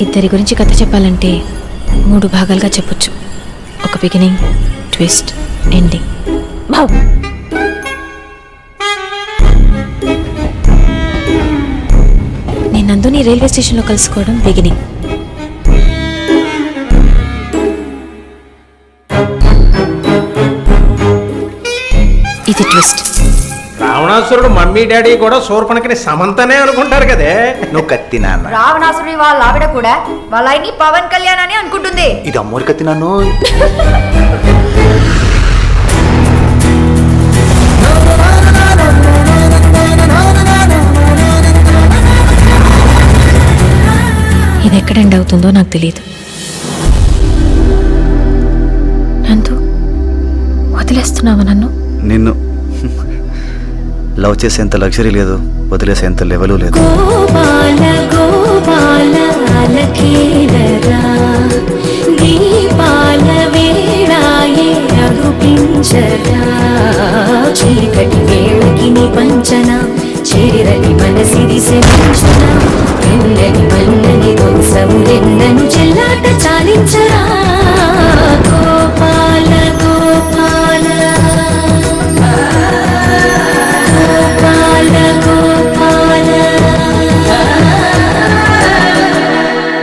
ఇద్దరి గురించి కథ చెప్పాలంటే మూడు భాగాలుగా చెప్పొచ్చు. ఒక బిగినింగ్ ట్విస్ట్ ఎండింగ్ బాబు నేను నందుని రైల్వే స్టేషన్లో కలుసుకోవడం బిగినింగ్ ఇది ట్విస్ట్ రావణాసురుడు మమ్మీ డాడీ కూడా శూర్పణకిని సమంతనే అనుకుంటారు కదే. నువ్వు కత్తి నాన్న. రావణాసురుడి వాళ్ళ ఆవిడ కూడా వాళ్ళ ఆయన్ని పవన్ కళ్యాణ్ అని అనుకుంటుంది. ఇది అమ్మోరు కత్తి నన్ను. ఇది ఎక్కడ ఎండ్ అవుతుందో నాకు తెలియదు నందు వదిలేస్తున్నావా నన్ను? నిన్ను. లవ్ చేసేంత లగ్జరీ లేదు వదిలేసేంత లెవెలు లేదు. చీకటి వేళకి పంచన చీరని మనసిది సెంచన ఎన్నని మన్నని దోసము ఎన్నను చెల్లాట చాలించరా.